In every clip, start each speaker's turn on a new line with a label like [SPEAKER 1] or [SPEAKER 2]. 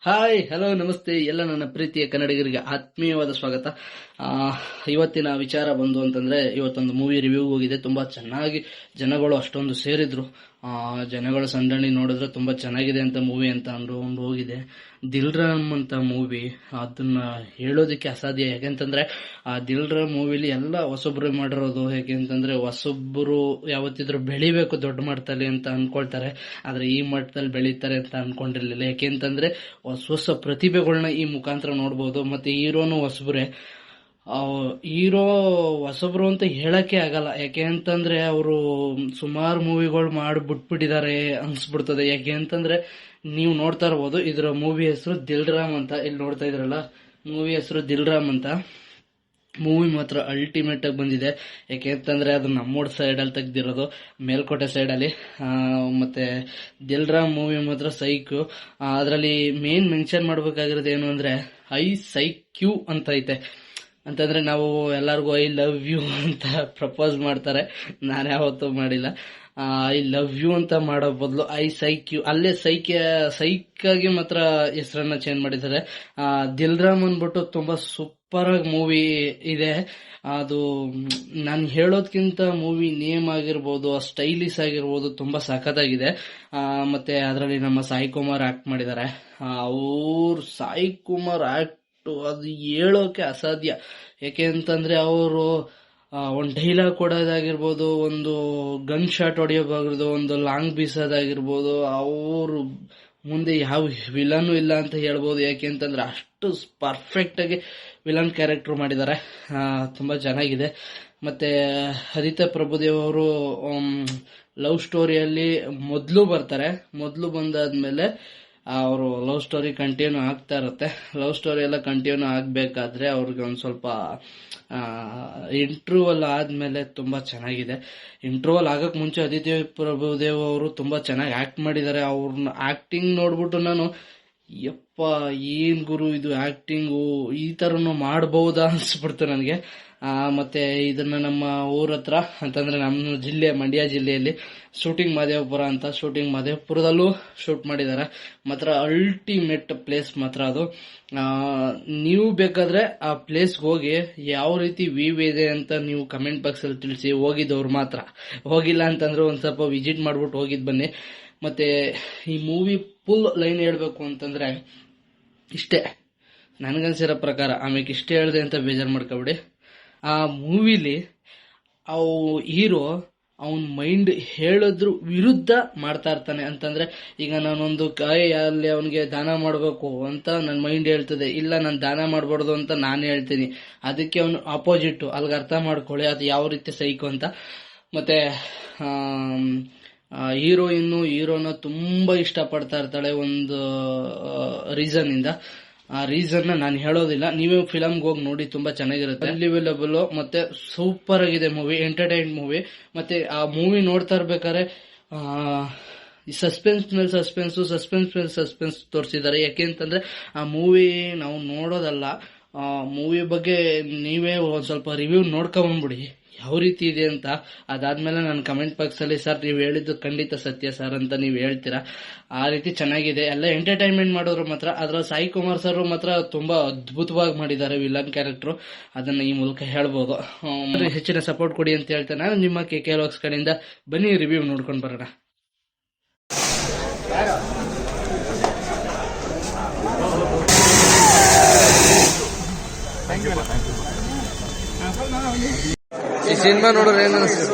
[SPEAKER 1] Hi hello ನಮಸ್ತೆ. ಎಲ್ಲ ನನ್ನ ಪ್ರೀತಿಯ ಕನ್ನಡಿಗರಿಗೆ ಆತ್ಮೀಯವಾದ ಸ್ವಾಗತ. ಇವತ್ತಿನ ವಿಚಾರ ಬಂದು ಅಂತಂದ್ರೆ ಇವತ್ತೊಂದು ಮೂವಿ ರಿವ್ಯೂ ಹೋಗಿದೆ. ತುಂಬಾ ಚೆನ್ನಾಗಿ ಜನಗಳು ಅಷ್ಟೊಂದು ಸೇರಿದ್ರು. ಜನಗಳ ಸಂದಣಿ ನೋಡಿದ್ರೆ ತುಂಬಾ ಚೆನ್ನಾಗಿದೆ ಅಂತ ಮೂವಿ ಅಂತ ಅಂದ್ಕೊಂಡು ಹೋಗಿದೆ. ದಿಲ್ ರಾಮ್ ಅಂತ ಮೂವಿ, ಅದನ್ನ ಹೇಳೋದಕ್ಕೆ ಅಸಾಧ್ಯ ಯಾಕೆಂತಂದ್ರೆ, ಆ ದಿಲ್ ರಾಮ್ ಮೂವಿಲಿ ಎಲ್ಲ ಹೊಸೊಬ್ರು ಮಾಡಿರೋದು ಅಂತಂದ್ರೆ, ಹೊಸೊಬ್ರು ಯಾವತ್ತಿದ್ರು ಬೆಳಿಬೇಕು ದೊಡ್ಡ ಮಟ್ಟದಲ್ಲಿ ಅಂತ ಅನ್ಕೊಳ್ತಾರೆ, ಆದ್ರೆ ಈ ಮಟ್ಟದಲ್ಲಿ ಬೆಳೀತಾರೆ ಅಂತ ಅನ್ಕೊಂಡಿರ್ಲಿಲ್ಲ. ಯಾಕೆಂತಂದ್ರೆ ಹೊಸ ಹೊಸ ಪ್ರತಿಭೆಗಳನ್ನ ಈ ಮುಖಾಂತರ ನೋಡ್ಬೋದು, ಮತ್ತೆ ಹೀರೋನು ಹೊಸಬ್ರೆ. ಹೀರೋ ಹೊಸಬ್ರು ಅಂತ ಹೇಳಕ್ಕೆ ಆಗಲ್ಲ. ಯಾಕೆ ಅಂತಂದ್ರೆ ಅವರು ಸುಮಾರು ಮೂವಿಗಳು ಮಾಡಿ ಬಿಟ್ಬಿಟ್ಟಿದ್ದಾರೆ ಅನ್ಸ್ಬಿಡ್ತದೆ. ಯಾಕೆ ಅಂತಂದ್ರೆ ನೀವು ನೋಡ್ತಾ ಇರ್ಬೋದು, ಇದರ ಮೂವಿ ಹೆಸರು ದಿಲ್ರಾಮ್ ಅಂತ. ಇಲ್ಲಿ ನೋಡ್ತಾ ಇದ್ರಲ್ಲ? ಮೂವಿ ಹೆಸರು ದಿಲ್ರಾಮ್ ಅಂತ. ಮೂವಿ ಮಾತ್ರ ಅಲ್ಟಿಮೇಟ್ ಆಗಿ ಬಂದಿದೆ. ಯಾಕೆ ಅಂತಂದ್ರೆ ಅದು ನಮ್ಮೂರ್ ಸೈಡ್ ಅಲ್ಲಿ ತೆಗ್ದಿರೋದು, ಮೇಲ್ಕೋಟೆ ಸೈಡ್ ಅಲ್ಲಿ. ಮತ್ತೆ ದಿಲ್ರಾಮ್ ಮೂವಿ ಮಾತ್ರ ಸೈಕು ಅದರಲ್ಲಿ ಮೇನ್ ಮೆನ್ಷನ್ ಮಾಡ್ಬೇಕಾಗಿರೋದು ಏನು ಅಂದ್ರೆ, ಐ ಸೈಕ್ಯೂ ಅಂತ ಐತೆ. ಅಂತಂದ್ರೆ ನಾವು ಎಲ್ಲರಿಗೂ ಐ ಲವ್ ಯು ಅಂತ ಪ್ರಪೋಸ್ ಮಾಡ್ತಾರೆ. ನಾನು ಯಾವತ್ತೂ ಮಾಡಿಲ್ಲ. ಐ ಲವ್ ಯು ಅಂತ ಮಾಡೋ ಬದಲು ಐ ಸೈಕ್ ಯು ಅಲ್ಲೇ ಸೈಕ್ ಸೈಕ್ ಆಗಿ ಮಾತ್ರ ಹೆಸರನ್ನ ಚೇಂಜ್ ಮಾಡಿದ್ದಾರೆ. ಆ, ದಿಲ್ರಾಮ್ ಅಂದ್ಬಿಟ್ಟು ತುಂಬಾ ಸೂಪರ್ ಆಗಿ ಮೂವಿ ಇದೆ. ಅದು ನಾನು ಹೇಳೋದ್ಕಿಂತ ಮೂವಿ ನೇಮ್ ಆಗಿರ್ಬೋದು ಸ್ಟೈಲಿಶ್ ಆಗಿರ್ಬೋದು ತುಂಬಾ ಸಖತ್ತಾಗಿದೆ. ಆ, ಮತ್ತೆ ಅದರಲ್ಲಿ ನಮ್ಮ ಸಾಯಿ ಕುಮಾರ್ ಆಕ್ಟ್ ಮಾಡಿದ್ದಾರೆ ಅವ್ರು ಸಾಯಿ ಕುಮಾರ್ ಆಕ್ಟ್ ಅದು ಹೇಳೋಕೆ ಅಸಾಧ್ಯ. ಯಾಕೆ ಅಂತಂದ್ರೆ ಅವರು ಒಂದು ಡೈಲಾಗ್ ಕೊಡೋದಾಗಿರ್ಬೋದು, ಒಂದು ಗನ್ ಶಾಟ್ ಹೊಡೆಯೋದಾಗಿರ್ಬೋದು ಒಂದು ಲಾಂಗ್ ಬೀಸೋದಾಗಿರ್ಬೋದು, ಅವರು ಮುಂದೆ ಯಾವ ವಿಲನ್ ಇಲ್ಲ ಅಂತ ಹೇಳ್ಬೋದು. ಯಾಕೆ ಅಂತಂದ್ರೆ ಅಷ್ಟು ಪರ್ಫೆಕ್ಟ್ ಆಗಿ ವಿಲನ್ ಕ್ಯಾರೆಕ್ಟರ್ ಮಾಡಿದ್ದಾರೆ. ತುಂಬಾ ಚೆನ್ನಾಗಿದೆ. ಮತ್ತೆ ಹರಿತ ಪ್ರಭುದೇವ್ ಅವರು ಲವ್ ಸ್ಟೋರಿಯಲ್ಲಿ ಮೊದಲು ಬರ್ತಾರೆ. ಮೊದಲು ಬಂದಾದ್ಮೇಲೆ ಅವರು ಲವ್ ಸ್ಟೋರಿ ಕಂಟಿನ್ಯೂ ಆಗ್ತಾ ಇರುತ್ತೆ. ಲವ್ ಸ್ಟೋರಿ ಎಲ್ಲ ಕಂಟಿನ್ಯೂ ಆಗಬೇಕಾದ್ರೆ ಅವ್ರಿಗೆ ಒಂದು ಸ್ವಲ್ಪ ಇಂಟ್ರೂವಲ್ ಆದ್ಮೇಲೆ ತುಂಬಾ ಚೆನ್ನಾಗಿದೆ. ಇಂಟ್ರೂವಲ್ ಆಗಕ್ ಮುಂಚೆ ಅದಿತಿ ಪ್ರಭುದೇವ್ ಅವರು ತುಂಬಾ ಚೆನ್ನಾಗಿ ಆಕ್ಟ್ ಮಾಡಿದ್ದಾರೆ. ಅವ್ರನ್ನ ಆ್ಯಕ್ಟಿಂಗ್ ನೋಡ್ಬಿಟ್ಟು ನಾನು ಯಪ್ಪ, ಏನ್ ಗುರು ಇದು ಆಕ್ಟಿಂಗ್ ಈ ತರನು ಮಾಡಬಹುದಾ ಅನ್ಸ್ಬಿಡ್ತು ನನಗೆ. ಮತ್ತೆ ಇದನ್ನ ನಮ್ಮ ಊರ ಹತ್ರ, ಅಂತಂದ್ರೆ ನಮ್ಮ ಜಿಲ್ಲೆ, ಮಂಡ್ಯ ಜಿಲ್ಲೆಯಲ್ಲಿ ಶೂಟಿಂಗ್ ಮಾದೇವಪುರ ಅಂತ ಶೂಟಿಂಗ್ ಮಾದೇವಪುರದಲ್ಲೂ ಶೂಟ್ ಮಾಡಿದ್ದಾರೆ ಮಾತ್ರ ಅಲ್ಟಿಮೇಟ್ ಪ್ಲೇಸ್ ಮಾತ್ರ ಅದು. ನೀವು ಬೇಕಾದ್ರೆ ಆ ಪ್ಲೇಸ್ಗೆ ಹೋಗಿ ಯಾವ ರೀತಿ ವ್ಯೂ ಇದೆ ಅಂತ ನೀವು ಕಮೆಂಟ್ ಬಾಕ್ಸ್ ಅಲ್ಲಿ ತಿಳಿಸಿ ಹೋಗಿದ್ದವ್ರು ಮಾತ್ರ. ಹೋಗಿಲ್ಲ ಅಂತಂದ್ರೆ ಒಂದ್ ಸ್ವಲ್ಪ ವಿಸಿಟ್ ಮಾಡ್ಬಿಟ್ಟು ಹೋಗಿದ್ ಬನ್ನಿ. ಮತ್ತೆ ಈ ಮೂವಿ ಫುಲ್ ಲೈನ್ ಹೇಳ್ಬೇಕು ಅಂತಂದ್ರೆ ಇಷ್ಟೇ. ನನಗನ್ಸಿರೋ ಪ್ರಕಾರ ಆಮೇಲೆ ಇಷ್ಟೇ ಹೇಳಿದೆ ಅಂತ ಬೇಜಾರು ಮಾಡ್ಕೊಬಿಡಿ. ಆ ಮೂವಿಲಿ ಅವು ಹೀರೋ ಅವನ ಮೈಂಡ್ ಹೇಳಿದ್ರು ವಿರುದ್ಧ ಮಾಡ್ತಾ ಇರ್ತಾನೆ ಅಂತಂದ್ರೆ ಈಗ ನಾನೊಂದು ಅಲ್ಲಿ ಅವನಿಗೆ ದಾನ ಮಾಡಬೇಕು ಅಂತ ನನ್ನ ಮೈಂಡ್ ಹೇಳ್ತದೆ, ಇಲ್ಲ ನಾನು ದಾನ ಮಾಡಬಾರ್ದು ಅಂತ ನಾನು ಹೇಳ್ತೀನಿ. ಅದಕ್ಕೆ ಅವನು ಅಪೋಸಿಟ್ ಅಲ್ಲಿಗೆ ಅರ್ಥ ಮಾಡ್ಕೊಳ್ಳಿ ಅದು ಯಾವ ರೀತಿ ಸೈಕು ಅಂತ. ಮತ್ತೆ ಹೀರೋಯಿನ್ನು ಹೀರೋನ ತುಂಬಾ ಇಷ್ಟಪಡ್ತಾ ಇರ್ತಾಳೆ ಒಂದು ರೀಸನ್ ಇಂದ. ಆ ರೀಸನ್ ನಾನು ಹೇಳೋದಿಲ್ಲ. ನೀವೇ ಫಿಲಮ್ಗೆ ಹೋಗಿ ನೋಡಿ, ತುಂಬಾ ಚೆನ್ನಾಗಿರುತ್ತೆ. ಅನ್ಲಿವೇಲಬಲ್ ಮತ್ತೆ ಸೂಪರ್ ಆಗಿದೆ ಮೂವಿ ಎಂಟರ್ಟೈನ್ ಮೂವಿ ಮತ್ತೆ ಆ ಮೂವಿ ನೋಡ್ತಾ ಇರ್ಬೇಕಾದ್ರೆ ಸಸ್ಪೆನ್ಸ್ ಮೇಲೆ ಸಸ್ಪೆನ್ಸ್ ಸಸ್ಪೆನ್ಸ್ ಮೇಲೆ ಸಸ್ಪೆನ್ಸ್ ತೋರಿಸಿದ್ದಾರೆ. ಯಾಕೆ ಅಂತಂದ್ರೆ, ಆ ಮೂವಿ ನಾವು ನೋಡೋದಲ್ಲ ಮೂವಿ ಬಗ್ಗೆ ನೀವೇ ಒಂದ್ ಸ್ವಲ್ಪ ರಿವ್ಯೂ ನೋಡ್ಕೊಂಡ್ಬಿಡಿ ಯಾವ ರೀತಿ ಇದೆ ಅಂತ ಅದಾದ್ಮೇಲೆ ನಾನು ಕಮೆಂಟ್ ಬಾಕ್ಸ್ ಅಲ್ಲಿ, ಸರ್, ನೀವು ಹೇಳಿದ್ದು ಖಂಡಿತ ಸತ್ಯ, ಸರ್, ಅಂತ ನೀವು ಹೇಳ್ತೀರಾ? ಆ ರೀತಿ ಚೆನ್ನಾಗಿದೆ. ಎಲ್ಲ ಎಂಟರ್ಟೈನ್ಮೆಂಟ್ ಮಾಡೋರು ಮಾತ್ರ ಅದರ ಸಾಯಿ ಕುಮಾರ್ ಸರ್ ಮಾತ್ರ ತುಂಬಾ ಅದ್ಭುತವಾಗಿ ಮಾಡಿದ್ದಾರೆ ವಿಲನ್ ಕ್ಯಾರೆಕ್ಟರ್ ಅದನ್ನ ಈ ಮೂಲಕ ಹೇಳ್ಬೋದು. ಹೆಚ್ಚಿನ ಸಪೋರ್ಟ್ ಕೊಡಿ ಅಂತ ಹೇಳ್ತೇನೆ. ನಾನು ನಿಮ್ಮ ಕೆ ಕೆ ಲಾಕ್ಸ್ ಕಡೆಯಿಂದ ಬನ್ನಿ ರಿವ್ಯೂ ನೋಡ್ಕೊಂಡು ಬರೋಣ. ಈ ಸಿನಿಮಾ ನೋಡಿದ್ರೆ ಏನು ಅನಿಸ್ತು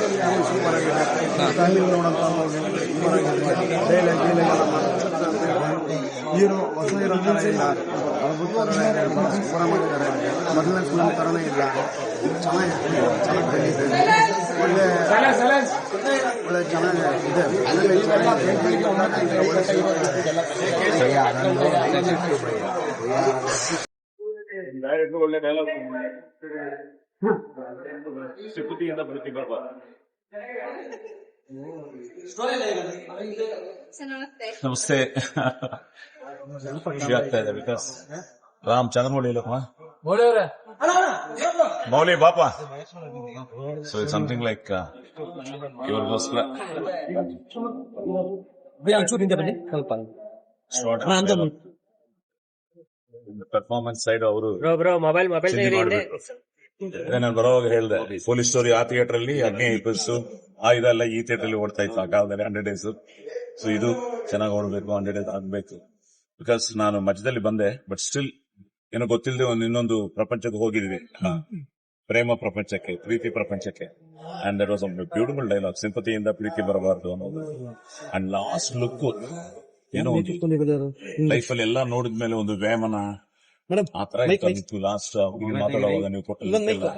[SPEAKER 2] ಹೀರೋ ಹೊಸ ಚೆನ್ನಾಗಿದೆ ಚೆನ್ನಾಗಿ ಒಳ್ಳೆ ಒಳ್ಳೆ ಚೆನ್ನಾಗಿ ಇದೆ ಒಳ್ಳೆ ಚೆನ್ನಾಗಿದೆ.
[SPEAKER 3] ಡೈರೆಕ್ಟ್ ಬರುತ್ತಿ ಬರ್ಬ ನಮಸ್ತೆ. ಖುಷಿ ಆಗ್ತಾ ಇದೆ ಬಿಕಾಸ್ ರಾಮ್ ಚಂದ್ರಮೌಳಿ ಇಲ್ಲಮ್ಮ ಮೌಲಿ ಬಾಪ. ಸೊ ಇಟ್ ಸಮಥಿಂಗ್ ಲೈಕ್ ಇವ್ರಿಗೋಸ್ಕರ
[SPEAKER 4] ಒಂಚೂರು ಹಿಂದೆ ಬನ್ನಿ ಸ್ವಲ್ಪ
[SPEAKER 3] ಶಾರ್ಟ್ ಪರ್ಫಾರ್ಮೆನ್ಸ್ ಸೈಡ್ ಅವರು
[SPEAKER 4] ಬ್ರೋ ಬ್ರೋ ಮೊಬೈಲ್ ಮೊಬೈಲ್
[SPEAKER 3] ಅದೇ ನಾನು ಬರೋವಾಗ ಹೇಳ್ದೆ ಪೊಲೀಸ್ ಸ್ಟೋರಿ ಆ ಥಿಯೇಟರ್ ಅಲ್ಲಿ ಅಗ್ನಿ ಇಪ್ಪತ್ತು ಆ ಇದೆಲ್ಲ ಈ ಥಿಯೇಟರ್ ಅಲ್ಲಿ ಓಡ್ತಾ ಇತ್ತು ಆ ಕಾಲದಲ್ಲಿ ಹಂಡ್ರೆಡ್ ಡೇಸ್ ಸೊ ಇದು ಚೆನ್ನಾಗಿ ಓಡಬೇಕು ಹಂಡ್ರೆಡ್ ಡೇಸ್ ಆಗ್ಬೇಕು. ಬಿಕಾಸ್ ನಾನು ಮಧ್ಯದಲ್ಲಿ ಬಂದೆ ಬಟ್ ಸ್ಟಿಲ್ ಏನೋ ಗೊತ್ತಿಲ್ಲದೆ ಒಂದು ಇನ್ನೊಂದು ಪ್ರಪಂಚಕ್ಕೆ ಹೋಗಿದ್ವಿ. ಪ್ರೇಮ ಪ್ರಪಂಚಕ್ಕೆ ಪ್ರೀತಿ ಪ್ರಪಂಚಕ್ಕೆ. And that was beautiful dialogue ಸಿಂಪತಿಯಿಂದ ಪ್ರೀತಿ ಬರಬಾರದು ಅನ್ನೋದು. ಅಂಡ್ ಲಾಸ್ಟ್ ಲುಕ್ ಏನೋ ಒಂದು ಲೈಫ್ ಅಲ್ಲಿ ಎಲ್ಲ ನೋಡಿದ್ಮೇಲೆ ಒಂದು ವ್ಯಾಮನ ಇತ್ತು ಲಾಸ್ಟ್ ಮಾತಾಡುವಾಗ ನೀವು ಕೊಟ್ಟಿಲ್ಲ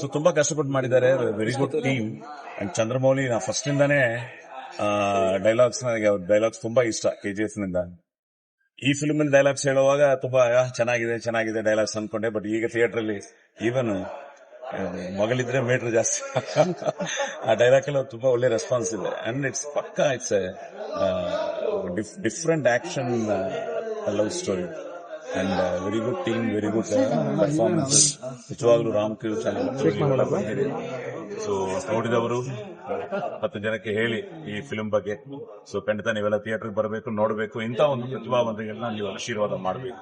[SPEAKER 3] ಸೊ ತುಂಬಾ ಕಷ್ಟಪಟ್ಟು ಮಾಡಿದ್ದಾರೆ. Very good team and Chandramouli ನಾ ಫಸ್ಟ್ ಇಂದಾನೆ ಡೈಲಾಗ್ಸ್ ನನಗೆ ಅವ್ರ ಡೈಲಾಗ್ಸ್ ತುಂಬಾ ಇಷ್ಟ ಕೆ ಜಿ ಎಫ್ನಿಂದ. ಈ ಫಿಲ್ಮ್ ಡೈಲಾಗ್ಸ್ ಹೇಳುವಾಗ ತುಂಬಾ ಚೆನ್ನಾಗಿದೆ ಚೆನ್ನಾಗಿದೆ ಡೈಲಾಗ್ಸ್ ಅನ್ಕೊಂಡೆ ಬಟ್ ಈಗ ಥಿಯೇಟರ್ ಅಲ್ಲಿ ಈವನ್ ಮಗಳಿದ್ರೆ ಮೇಟ್ರ್ ಜಾಸ್ತಿ. ಆ ಡೈಲಾಗ್ ಎಲ್ಲ ತುಂಬಾ ಒಳ್ಳೆ ರೆಸ್ಪಾನ್ಸ್ ಇದೆ. ಅಂಡ್ ಇಟ್ಸ್ ಪಕ್ಕ it's different action love story and very good team very good performance ನಿಜವಾಗ್ಲೂ ರಾಮ್ ಬಂದಿದೆ ಸೊ ನೋಡಿದವರು ಹತ್ತು ಜನಕ್ಕೆ ಹೇಳಿ ಈ ಫಿಲ್ಮ್ ಬಗ್ಗೆ ಸೊ ಖಂಡಿತ ನೀವೆಲ್ಲ ಥಿಯೇಟರ್ ಬರಬೇಕು ನೋಡಬೇಕು ಇಂಥ ಒಂದು ಪ್ರತಿಭಾವಂತರಿಗೆಲ್ಲ ನೀವು ಆಶೀರ್ವಾದ ಮಾಡಬೇಕು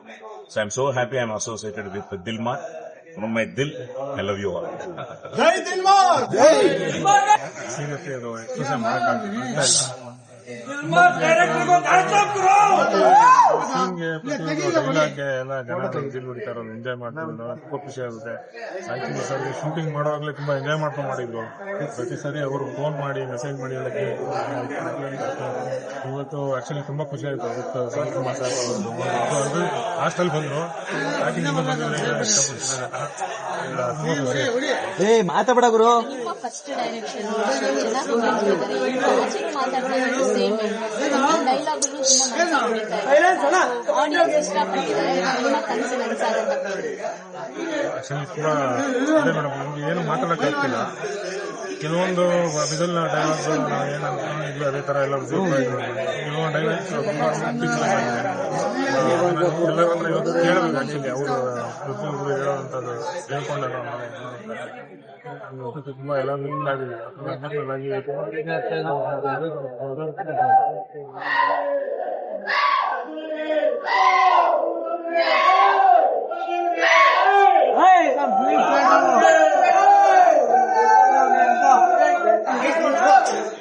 [SPEAKER 3] so I am so happy I am associated with Dil Maar from my dil I love you all
[SPEAKER 5] ಸೀನ್ಗೆ ಡೈಲಾಗ್ಗೆ ಎಲ್ಲ ಜನ ದಿಲ್ ಹೊಡಿತಾರ ಎಂಜಾಯ್ ಮಾಡ್ತಿದ್ರು ತುಂಬಾ ಖುಷಿ ಆಗುತ್ತೆ. ಆಕ್ಚುಲಿ ಸರ್ ಶೂಟಿಂಗ್ ಮಾಡುವಾಗಲೇ ತುಂಬಾ ಎಂಜಾಯ್ ಮಾಡ್ಕೊಂಡು ಮಾಡಿದ್ರು. ಪ್ರತಿ ಸರಿ ಅವರು ಫೋನ್ ಮಾಡಿ ಮೆಸೇಜ್ ಮಾಡಿ ಹೇಳಕ್ಕೆ ಇವತ್ತು ಆಕ್ಚುಲಿ ತುಂಬಾ ಖುಷಿ ಆಯ್ತು. Sir Kumar sir. ಹಾಸ್ಟೆಲ್ ಬಂದ್ರು ಸ್ಟಾರ್ಟಿಂಗ್ ಇಂದ ಬಂದಿಲ್ಲ
[SPEAKER 6] ಫಸ್ಟ್ ಡೈರೆಕ್ಷನ್ ಡೈಲಾಗ್ಗಳು ತುಂಬಾ ಆಡಿಯನ್ಸ್ ಇಷ್ಟಪಟ್ಟಿದ್ದಾರೆ ಕನಸು
[SPEAKER 5] ಅದೇ ಮೇಡಮ್ ನಮ್ಗೆ ಏನು ಮಾತಾಡಕ್ಕಾಗ್ತಿಲ್ಲ ಕೆಲವೊಂದು ಮಿಡಲ್ ಡೈಲಾಗ್ಸ್ ನಾವು ಏನು ಅನ್ಕೊಂಡಿದ್ವಿ ಅದೇ ತರ ಎಲ್ಲ ಕೆಲವೊಂದು ಡೈಲಾಗ್ಸ್ ತುಂಬಾ ಎಲ್ಲರೂ ಅಂದ್ರೆ ಇವತ್ತು ಕೇಳಬೇಕು ಆಕ್ಚುಲಿ ಅವರು ಪ್ರತಿಯೊಬ್ಬರು ಹೇಳೋವಂಥದ್ದು ಹೇಳ್ಕೊಂಡಾಗ ತುಂಬಾ ಎಲ್ಲ ಮಿಲ್ ಆಗಿದೆ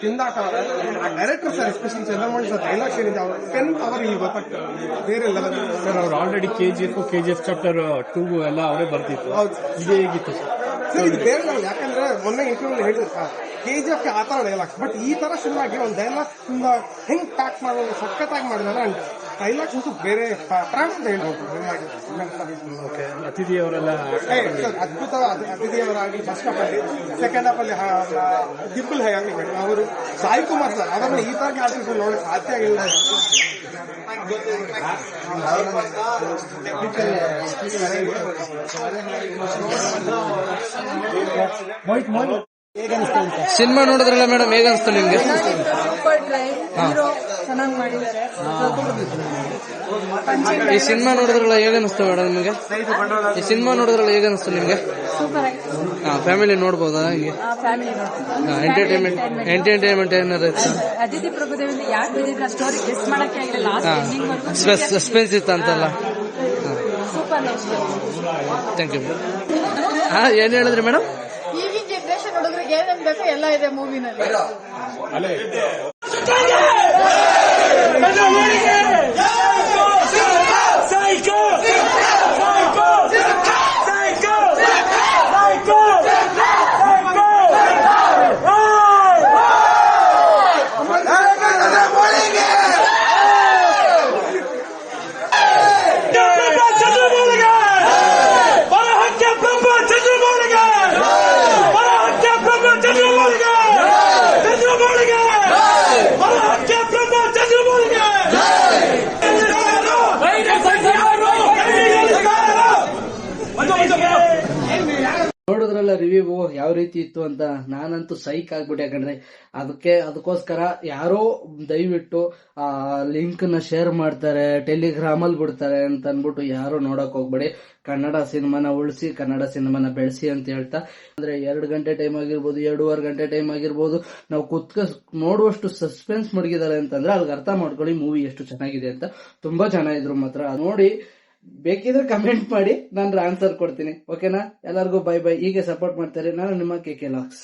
[SPEAKER 2] ತಿಂದಾಟ director sir especially Chandramouli sir dialogues ಏನಿದೆ ಅವ್ರ ಟೆನ್ ಅವರ್ ಇಲ್ಲಿ ಗೊತ್ತಾಗ್ತದೆ ಬೇರೆ ಲೆವೆಲ್
[SPEAKER 7] ಸರ್ ಅವ್ರು already K G F K G F chapter two ಎಲ್ಲ ಅವರೇ ಬರ್ತಿತ್ತು. ಇದೇ ಹೇಗಿತ್ತು ಸರ್
[SPEAKER 2] ಸರ್ ಇದು ಬೇರೆ ಲೆವೆಲ್ ಯಾಕಂದ್ರೆ ಮೊನ್ನೆ ಇಂಟರ್ವ್ಯೂ ಹೇಳಿದ್ರು ಕೆ ಜಿ ಎಫ್ ಆ ತರ ಡೈಲಾಗ್ಸ್ ಬಟ್ ಈ ತರ ಶುರುವಾಗಿ ಆಗಿ ಒಂದು ಡೈಲಾಗ್ ತುಂಬಾ ಹೆಂಗ್ ಪ್ಯಾಕ್ ಮಾಡೋದು ಸಖತ್ತಾಗಿ ಮಾಡಿದಾರೆ ಅಂಡ್ ಡೈಲಾಗ್ಸ್ ಅಂತೂ ಬೇರೆ ಪ್ರಾಣ ಅಂತ ಹೇಳ್ಬೋದು
[SPEAKER 7] ಅತಿಥಿ ಅವರೆಲ್ಲ
[SPEAKER 2] ಏ, ಸರ್, ಅದ್ಭುತ ಅದ್- ಅತಿಥಿಯವರಾಗಿ ಫಸ್ಟ್ ಹಾಫ್ ಅಲ್ಲಿ ಸೆಕೆಂಡ್ ಹಾಫ್ ಅಲ್ಲಿ ದಿಬ್ಬಲ್ ಹೈ ಆಗಲಿ ಅವರು ಸಾಯಿ ಕುಮಾರ್ ಸರ್ ಅವರನ್ನ ಈ ತರ ಆರ್ಟಿಸ್ಟ್ ನೋಡಕ್ ಸಾಧ್ಯ ಇಲ್ಲ
[SPEAKER 1] ಸಿನಿಮಾ ನೋಡಿದ್ರಲ್ಲ ಮೇಡಮ್ ಹೇಗನ್ಸ್ತು ನಿಮ್ಗೆ?
[SPEAKER 8] ಚೆನ್ನಾಗಿ ಮಾಡಿದ್ದಾರೆ.
[SPEAKER 1] ಈ ಸಿನಿಮಾ ನೋಡಿದ್ರಲ್ಲ ಹೇಗೆ ಅನಿಸ್ತು ಮೇಡಮ್ ನಿಮಗೆ? ಈ ಸಿನಿಮಾ ನೋಡಿದ್ರಲ್ಲ ಹೇಗೆ ಅನಿಸ್ತು ನಿಮಗೆ? ಹಾ ಫ್ಯಾಮಿಲಿ ನೋಡ್ಬೋದಾ ಹಿಂಗೆ?
[SPEAKER 8] ಫ್ಯಾಮಿಲಿ
[SPEAKER 1] ಎಂಟರ್ಟೈನ್ಮೆಂಟ್ ಎಂಟರ್ಟೈನ್ಮೆಂಟ್ ಏನಾರ ಇತ್ತು?
[SPEAKER 8] ಅದಿತಿ ಪ್ರಭುದೇವಿಂದ ಯಾಕೆ ಬಿದ್ದಿದ್ರೆ ಸ್ಟೋರಿ ಗೆಸ್ ಮಾಡಕ್ಕೆ ಆಗಿಲ್ಲ. ಲಾಸ್ಟ್ ಎಂಡಿಂಗ್ ವರ್ಗು
[SPEAKER 1] ಸಸ್ಪೆನ್ಸ್ ಇತ್ತು ಅಂತಲ್ಲ? ಥ್ಯಾಂಕ್ ಯು ಹಾ ಏನ್ ಹೇಳಿದ್ರಿ ಮೇಡಮ್
[SPEAKER 8] ಈಗಿನ ಜನರೇಷನ್ ಹುಡುಗರಿಗೆ ಏನೇನ್ ಬೇಕು ಎಲ್ಲ ಇದೆ ಮೂವಿನಲ್ಲಿ
[SPEAKER 1] ನೋಡಿದ್ರಲ್ಲ ರಿವ್ಯೂ ಯಾವ ರೀತಿ ಇತ್ತು ಅಂತ ನಾನಂತೂ ಸೈಕ್ ಆಗ್ಬಿಟ್ಟೆ ಯಾಕಂದ್ರೆ ಅದಕ್ಕೆ ಅದಕ್ಕೋಸ್ಕರ ಯಾರೋ ದಯವಿಟ್ಟು, ಆ ಲಿಂಕ್ನ ಶೇರ್ ಮಾಡ್ತಾರೆ ಟೆಲಿಗ್ರಾಮ್ ಅಲ್ಲಿ ಬಿಡ್ತಾರೆ ಅಂತ ಅನ್ಬಿಟ್ಟು ಯಾರು ನೋಡಕ್ ಹೋಗ್ಬೇಡಿ. ಕನ್ನಡ ಸಿನಿಮಾನ ಉಳಿಸಿ, ಕನ್ನಡ ಸಿನಿಮಾನ ಬೆಳೆಸಿ ಅಂತ ಹೇಳ್ತಾ, ಅಂದ್ರೆ ಎರಡು ಗಂಟೆ ಟೈಮ್ ಆಗಿರ್ಬೋದು, ಎರಡೂವರೆ ಗಂಟೆ ಟೈಮ್ ಆಗಿರ್ಬೋದು, ನಾವು ಕುತ್ಕ, ನೋಡುವಷ್ಟು ಸಸ್ಪೆನ್ಸ್ ಮಡಗಿದ್ದಾರೆ ಅಂತಂದ್ರೆ ಅಲ್ಲಿಗೆ ಅರ್ಥ ಮಾಡ್ಕೊಳ್ಳಿ ಮೂವಿ ಎಷ್ಟು ಚೆನ್ನಾಗಿದೆ ಅಂತ. ತುಂಬಾ ಚೆನ್ನಾಗಿದ್ರು ಮಾತ್ರ. ನೋಡಿ ಬೇಕಿದ್ರೆ ಕಮೆಂಟ್ ಮಾಡಿ, ನಾನು ಆನ್ಸರ್ ಕೊಡ್ತೀನಿ. ಓಕೆನಾ ಎಲ್ಲರಿಗೂ ಬೈ ಬೈ ಹೀಗೆ ಸಪೋರ್ಟ್ ಮಾಡ್ತಾರೆ. ನಾನು ನಿಮ್ಮ ಕೆ ಕೆ ಲಾಕ್ಸ್